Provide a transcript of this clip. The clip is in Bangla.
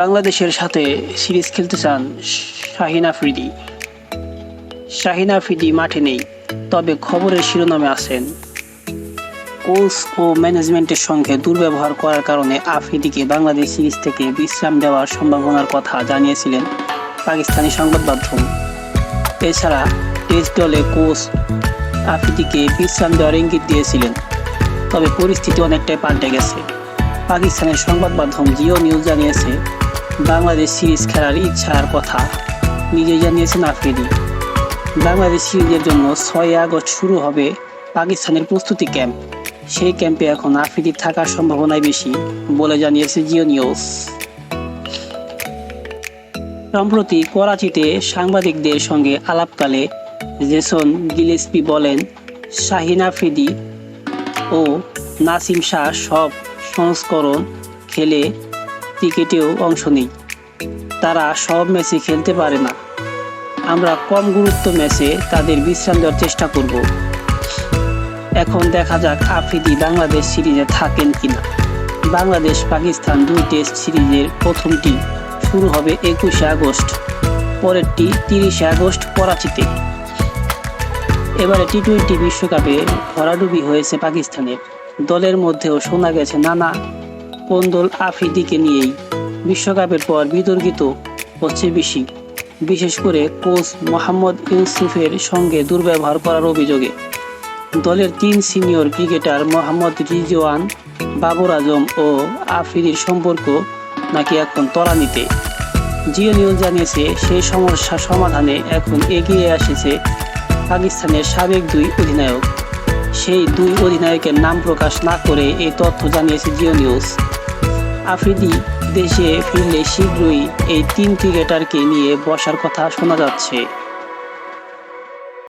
বাংলাদেশের সাথে সিরিজ খেলতে চান শাহিন আফ্রিদি। শাহিন আফ্রিদি মাঠে নেই, তবে খবরের শিরোনামে আছেন। কোচ ও ম্যানেজমেন্টের সঙ্গে দুর্ব্যবহার করার কারণে আফ্রিদিকে বাংলাদেশ সিরিজ থেকে বিশ্রাম দেওয়ার সম্ভাবনার কথা জানিয়েছিলেন পাকিস্তানি সংবাদ মাধ্যম। এছাড়া টেস্ট দলে কোচ আফ্রিদিকে বিশ্রাম দেওয়ার ইঙ্গিত দিয়েছিলেন, তবে পরিস্থিতি অনেকটাই পাল্টে গেছে। পাকিস্তানের সংবাদ মাধ্যম জিও নিউজ জানিয়েছে বাংলাদেশ সিরিজ খেলার ইচ্ছার কথা নিজেই জানিয়েছেন আফ্রিদি। বাংলাদেশ সিরিজের জন্য ছয় আগস্ট শুরু হবে পাকিস্তানের প্রস্তুতি ক্যাম্প। সেই ক্যাম্পে এখন আফ্রিদি থাকার সম্ভাবনাই বেশি বলে জানিয়েছে জিও নিউজ। সম্প্রতি করাচিতে সাংবাদিকদের সঙ্গে আলাপকালে জেসন গিলেসপি বলেন, শাহিন আফ্রিদি ও নাসিম শাহ সব সংস্করণ খেলে ক্রিকেটেও অংশ নেই। তারা সব ম্যাচে খেলতে পারে না। আমরা কম গুরুত্ব ম্যাচে তাদের বিশ্রাম দেওয়ার চেষ্টা করব। এখন দেখা যাক আফ্রিদি বাংলাদেশ সিরিজে থাকেন কিনা। বাংলাদেশ পাকিস্তান দুই টেস্ট সিরিজের প্রথমটি শুরু হবে একুশে আগস্ট পরেরটি তিরিশে আগস্ট করাচিতে। এবারে টি টোয়েন্টি বিশ্বকাপে ভরাডুবি হয়েছে পাকিস্তানের। দলের মধ্যেও শোনা গেছে নানা কোন্দল আফ্রিদিকে নিয়েই। বিশ্বকাপের পর বিতর্কিত হচ্ছে বেশি। বিশেষ করে কোচ মোহাম্মদ ইউসুফের সঙ্গে দুর্ব্যবহার করার অভিযোগে। দলের তিন সিনিয়র ক্রিকেটার মোহাম্মদ রিজওয়ান, বাবর আজম ও আফ্রিদির সম্পর্ক নাকি এখন তলানিতে। জিও নিউজ জানিয়েছে, সেই সমস্যা সমাধানে এখন এগিয়ে এসেছে পাকিস্তানের সাবেক দুই অধিনায়ক। সেই দুই অধিনায়কের নাম প্রকাশ না করে এই তথ্য জানিয়েছে জিও নিউজ আফ্রিদি দেশে ফিরলে শীঘ্রই এই তিন ক্রিকেটারকে নিয়ে বসার কথা শোনা যাচ্ছে।